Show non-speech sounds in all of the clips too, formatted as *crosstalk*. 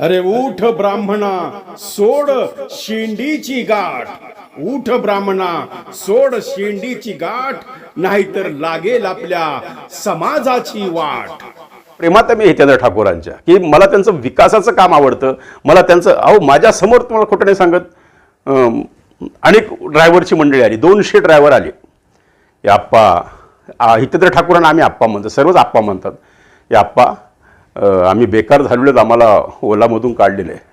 अरे उठ ब्राह्मणा सोड शेंडीची गाठ. उठ ब्राह्मणा सोड शेंडीची गाठ नाहीतर लागेल आपल्या समाजाची वाट. प्रेमात मी हितेंद्र ठाकूरांच्या की मला त्यांचं विकासाचं काम आवडतं. मला त्यांचं अहो माझ्यासमोर तुम्हाला खोटं नाही सांगत. अनेक ड्रायव्हरची मंडळी आली दोनशे ड्रायव्हर आले. हे आप्पा हितेंद्र ठाकूरांना आम्ही आप्पा म्हणतो सर्वच आप्पा म्हणतात. हे आप्पा आम्ही बेकार झालेलो आम्हाला ओलामधून काढलेलं. आहे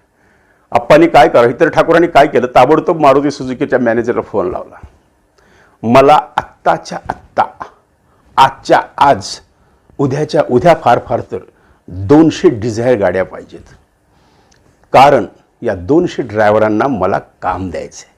आप्पांनी काय करा इतर ठाकूरांनी काय केलं? ताबडतोब मारुती सुजुकीच्या मॅनेजरला फोन लावला. मला आत्ताच्या आत्ता आजच्या आज उद्याच्या उद्या फार फार तर दोनशे डिझायर गाड्या पाहिजेत. कारण या दोनशे ड्रायव्हरांना मला काम द्यायचं आहे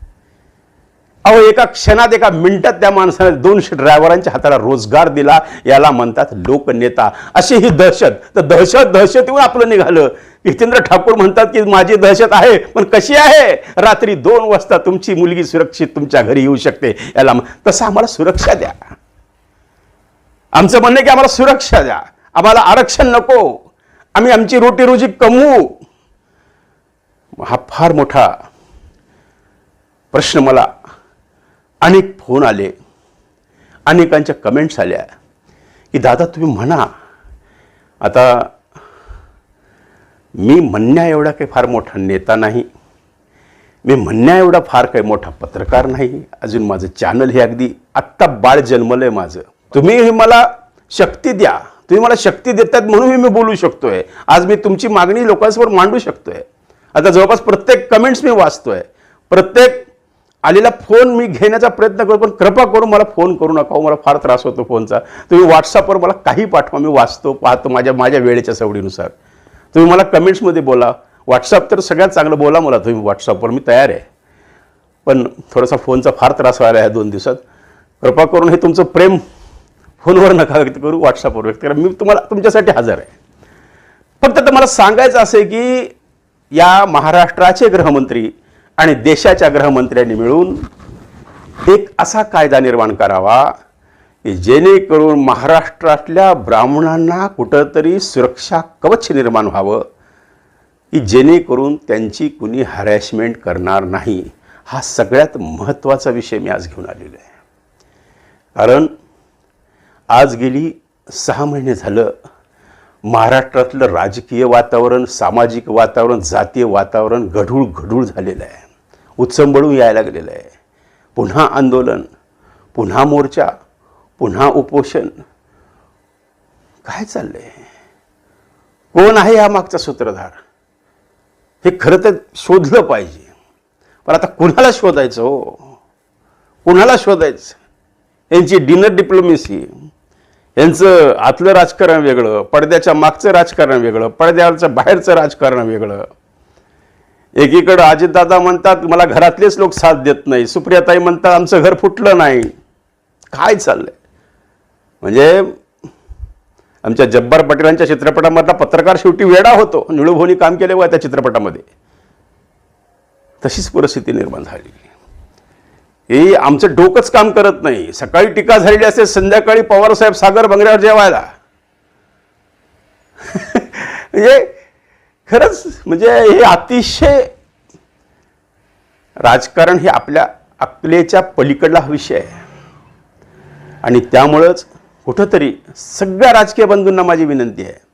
अहो एका क्षणात एका मिनिटात त्या माणसाने दोनशे ड्रायव्हरांच्या हाताला रोजगार दिला याला म्हणतात लोकनेता. अशी ही दहशत. तर दहशत दहशतीवर आपलं निघालं. हितेंद्र ठाकूर म्हणतात की माझी दहशत आहे पण कशी आहे? रात्री दोन वाजता तुमची मुलगी सुरक्षित तुमच्या घरी येऊ शकते. याला तसं आम्हाला सुरक्षा द्या. आमचं म्हणणं आहे की आम्हाला सुरक्षा द्या. आम्हाला आरक्षण नको. आम्ही आमची रोटी रोजी कमवू. हा फार मोठा प्रश्न मला अनेक फोन आले अनेकांच्या कमेंट्स आल्या की दादा तुम्ही म्हणा. आता मी म्हणण्या एवढा काही फार मोठा नेता नाही. मी म्हणण्या एवढा फार काही मोठा पत्रकार नाही. अजून माझं चॅनल हे अगदी आत्ता बाळ जन्मलंय माझं. तुम्ही हे मला शक्ती द्या. तुम्ही मला शक्ती देतात म्हणून मी बोलू शकतोय. आज मी तुमची मागणी लोकांसमोर मांडू शकतोय. आता जवळपास प्रत्येक कमेंट्स मी वाचतोय. प्रत्येक आलेला फोन मी घेण्याचा प्रयत्न करतो पण कृपा करून मला फोन करू नका हो, मला फार त्रास होतो फोनचा. तुम्ही व्हॉट्सअपवर मला काही पाठवा मी वाचतो पाहतो माझ्या माझ्या वेळेच्या सवडीनुसार. तुम्ही मला कमेंट्समध्ये बोला. व्हॉट्सअप तर सगळ्यात चांगलं बोला मला तुम्ही व्हॉट्सअपवर मी तयार आहे. पण थोडासा फोनचा फार त्रास व्हायला ह्या दोन दिवसात. कृपा करून हे तुमचं प्रेम फोनवर नका व्यक्त करू व्हॉट्सअपवर व्यक्त करा. मी तुम्हाला तुमच्यासाठी हजर आहे. फक्त तर मला सांगायचं असं आहे की या महाराष्ट्राचे गृहमंत्री आणि देशाच्या गृहमंत्र्यांनी मिळून एक असा कायदा निर्माण करावा की जेणेकरून महाराष्ट्रातल्या ब्राह्मणांना कुठंतरी सुरक्षा कवच निर्माण व्हावं की जेणेकरून त्यांची कुणी हॅरॅसमेंट करणार नाही. हा सगळ्यात महत्त्वाचा विषय मी आज घेऊन आलेलो आहे. कारण आज गेली सहा महिने झालं महाराष्ट्रातलं राजकीय वातावरण सामाजिक वातावरण जातीय वातावरण गढूळ गढूळ झालेलं आहे. उत्संबळून यायला लागलेलं आहे. पुन्हा आंदोलन पुन्हा मोर्चा पुन्हा उपोषण. काय चाललंय? कोण आहे ह्या मागचा सूत्रधार? हे खरं तर शोधलं पाहिजे. पण आता कुणाला शोधायचं हो? कुणाला शोधायचं? यांची डिनर डिप्लोमेसी यांचं आतलं राजकारण वेगळं पडद्याच्या मागचं राजकारण वेगळं पडद्यावरचं बाहेरचं राजकारण वेगळं. एकीकडं अजितदादा म्हणतात मला घरातलेच लोक साथ देत नाही. सुप्रियाताई म्हणतात आमचं घर फुटलं नाही. काय चाललंय? म्हणजे आमच्या जब्बार पटेलांच्या चित्रपटामधला पत्रकार शेवटी वेडा होतो. निळूभोनी काम केले व त्या चित्रपटामध्ये तशीच परिस्थिती निर्माण झाली हे आमचं डोकंच काम करत नाही. सकाळी टीका झालेली असते संध्याकाळी पवारसाहेब सागर बंगल्यावर जेवायला. *laughs* म्हणजे खरंच म्हणजे हे अतिशय राजकारण हे आपल्या अकलेच्या पलीकडला हा विषय आहे. आणि त्यामुळंच कुठंतरी सगळ्या राजकीय बंधूंना माझी विनंती आहे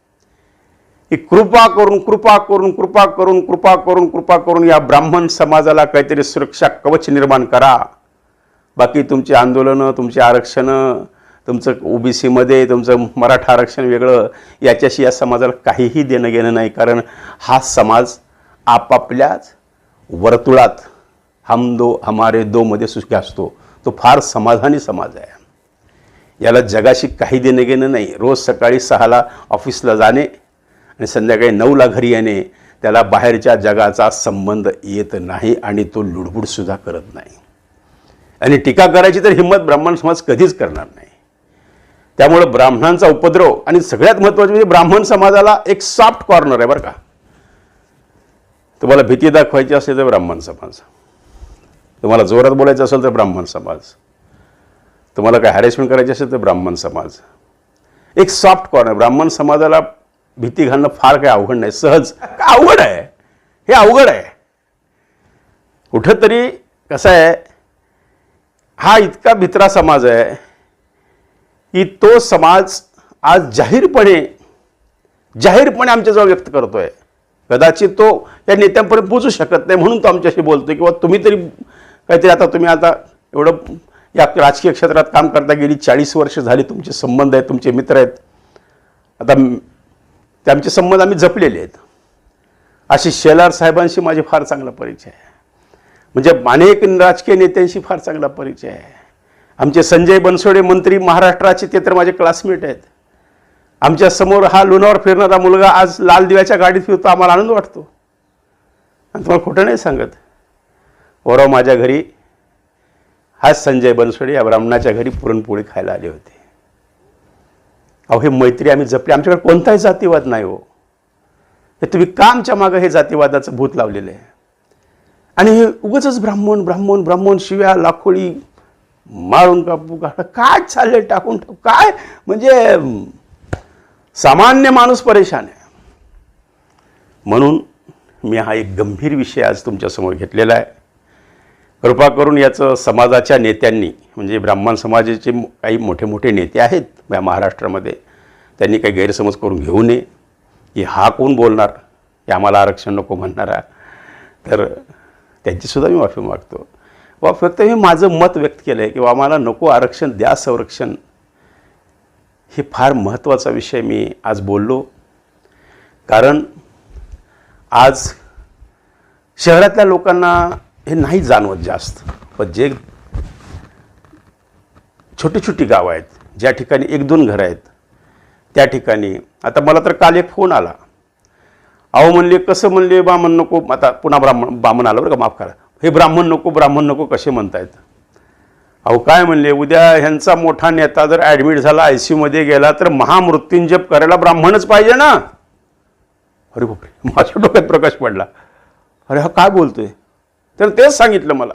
की कृपा करून कृपा करून कृपा करून कृपा करून कृपा करून या ब्राह्मण समाजाला काहीतरी सुरक्षा कवच निर्माण करा. बाकी तुमची आंदोलनं तुमची आरक्षणं तुमचं ओबीसीमध्ये तुमचं मराठा आरक्षण वेगळं याच्याशी या समाजाला काहीही देणं घेणं नाही. कारण हा समाज आपापल्याच वर्तुळात हम दो हमारे दोमध्ये सुखी असतो तो फार समाधानी समाज आहे. याला जगाशी काही देणं घेणं नाही. रोज सकाळी सहाला ऑफिसला जाणे आणि संध्याकाळी नऊला घरी येणे त्याला बाहेरच्या जगाचा संबंध येत नाही आणि तो लुडबुडसुद्धा करत नाही. आणि टीका करायची तर हिंमत ब्राह्मण समाज कधीच करणार नाही. त्यामुळं ब्राह्मणांचा उपद्रव आणि सगळ्यात महत्त्वाचं म्हणजे ब्राह्मण समाजाला एक सॉफ्ट कॉर्नर आहे बरं का. तुम्हाला भीती दाखवायची असेल तर ब्राह्मण समाज. तुम्हाला जोरात बोलायचं असेल तर ब्राह्मण समाज. तुम्हाला काय हॅरेसमेंट करायची असेल तर ब्राह्मण समाज. एक सॉफ्ट कॉर्नर ब्राह्मण समाजाला भीती घालणं फार काही अवघड नाही सहज. अवघड आहे? हे अवघड आहे. कुठंतरी कसं आहे? हा इतका भित्रा समाज आहे. की तो समाज आज जाहीरपणे जाहीरपणे आमच्याजवळ व्यक्त करतो आहे कदाचित तो या नेत्यांपर्यंत पोचू शकत नाही म्हणून तो आमच्याशी बोलतोय किंवा तुम्ही तरी काहीतरी आता तुम्ही आता एवढं या राजकीय क्षेत्रात काम करता गेली चाळीस वर्ष झाली तुमचे संबंध आहेत तुमचे मित्र आहेत. आता ते आमचे संबंध आम्ही जपलेले आहेत. अशी शेलार साहेबांशी माझे फार चांगला परिचय आहे. म्हणजे अनेक राजकीय नेत्यांशी फार चांगला परिचय आहे. आमचे संजय बनसोडे मंत्री महाराष्ट्राचे ते तर माझे क्लासमेट आहेत. आमच्यासमोर हा लोणावर फिरणारा मुलगा आज लाल दिव्याच्या गाडीत फिरतो आम्हाला आनंद वाटतो. आणि तुम्हाला खोटं नाही सांगत. वराव माझ्या घरी हाच संजय बनसोडे या ब्राह्मणाच्या घरी पुरणपोळी खायला आले होते. अहो हे मैत्री आम्ही जपली. आमच्याकडे कोणताही जातीवाद नाही हो. हे तुम्ही का आमच्या मागं हे जातीवादाचं भूत लावलेलं आहे? आणि हे उगच ब्राह्मण ब्राह्मण ब्राह्मण शिव्या लाखोळी मारून कापू का? काय चाललंय? टाकून टाकू काय? म्हणजे सामान्य माणूस परेशान आहे. म्हणून मी हा एक गंभीर विषय आज तुमच्यासमोर घेतलेला आहे. कृपा करून याचं समाजाच्या नेत्यांनी म्हणजे ब्राह्मण समाजाचे काही मोठे मोठे नेते आहेत या महाराष्ट्रामध्ये त्यांनी काही गैरसमज करून घेऊ नये. की हा कोण बोलणार? की आम्हाला आरक्षण नको म्हणणारा. तर त्यांचीसुद्धा मी माफी मागतो. वा फक्त मी माझं मत व्यक्त केलं आहे किंवा आम्हाला नको आरक्षण द्या संरक्षण. हे फार महत्त्वाचा विषय मी आज बोललो. कारण आज शहरातल्या लोकांना हे नाही जाणवत जास्त. पण जे छोटी छोटी गावं आहेत ज्या ठिकाणी एक दोन घरं आहेत त्या ठिकाणी. आता मला तर काल एक फोन आला. अहो म्हणले कसं म्हणले ब्राह्मण नको आता पुन्हा ब्राह्मण बामण आलं बरं का माफ करा. हे ब्राह्मण नको ब्राह्मण नको कसे म्हणतायत? अहो काय म्हणले? उद्या ह्यांचा मोठा नेता जर ॲडमिट झाला आय सी यूमध्ये गेला तर महामृत्युंजप करायला ब्राह्मणच पाहिजे ना? अरे बापरे माझ्या डोक्यात प्रकाश पडला. अरे हा काय बोलतोय? तर तेच सांगितलं मला.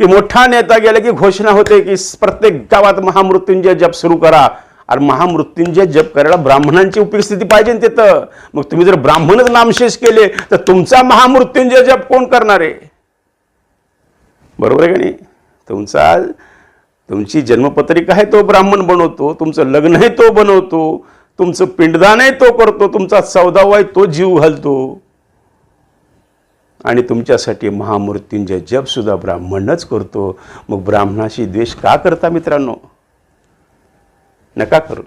की मोठा नेता गेला की घोषणा होते की प्रत्येक गावात महामृत्युंजय जप सुरू करा. आणि महामृत्युंजय जप करायला ब्राह्मणांची उपस्थिती पाहिजे ना तिथं. मग तुम्ही जर ब्राह्मणच नामशेष केले तर तुमचा महामृत्युंजय जप कोण करणार आहे? बरोबर आहे का नाही? तुमचा तुमची जन्मपत्रिका आहे तो ब्राह्मण बनवतो तुमचं लग्न आहे तो बनवतो तुमचं पिंडदान आहे तो करतो तुमचा सौदाव आहे तो जीव घालतो. आणि तुमच्यासाठी महामृत्युंजय जपसुद्धा ब्राह्मणच करतो. मग ब्राह्मणाशी द्वेष का करता मित्रांनो? नका करू.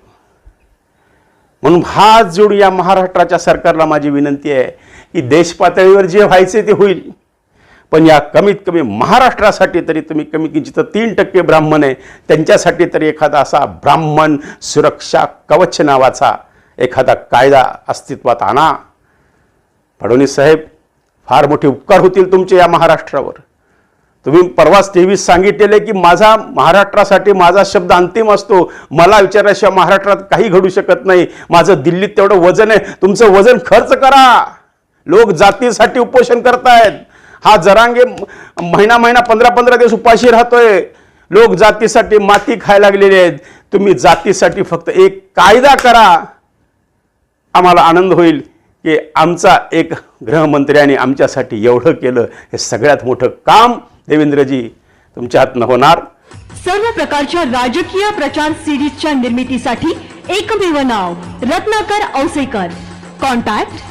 म्हणून हात जोडून या महाराष्ट्राच्या सरकारला माझी विनंती आहे की देश पातळीवर जे व्हायचे ते होईल. पण या कमीत कमी महाराष्ट्रासाठी तरी तुम्ही कमी किंचित तीन टक्के ब्राह्मण आहे त्यांच्यासाठी तरी एखादा असा ब्राह्मण सुरक्षा कवच नावाचा एखादा कायदा अस्तित्वात आणा. फडणवीस साहेब फार मोठे उपकार होतील तुमचे या महाराष्ट्रावर. तुम्ही परवाच तेवीस सांगितलेले की माझा महाराष्ट्रासाठी माझा शब्द अंतिम असतो. मला विचारल्याशिवाय महाराष्ट्रात काही घडू शकत नाही. माझं दिल्लीत तेवढं वजन आहे. तुमचं वजन खर्च करा. लोक जातीसाठी उपोषण करतायत. हा जरांगे महिना महिना पंधरा पंधरा दिवस उपाशी राहतोय. लोक जातीसाठी माती खायला लागलेले आहेत. तुम्ही जातीसाठी फक्त एक कायदा करा. आम्हाला आनंद होईल की आमचा एक गृहमंत्र्याने आमच्यासाठी एवढं केलं हे सगळ्यात मोठं काम देवेंद्रजी तुमच्या हातनं होणार. सर्व प्रकारच्या राजकीय प्रचार सिरीजच्या निर्मितीसाठी एकमेव नाव रत्नाकर औसेकर. कॉन्टॅक्ट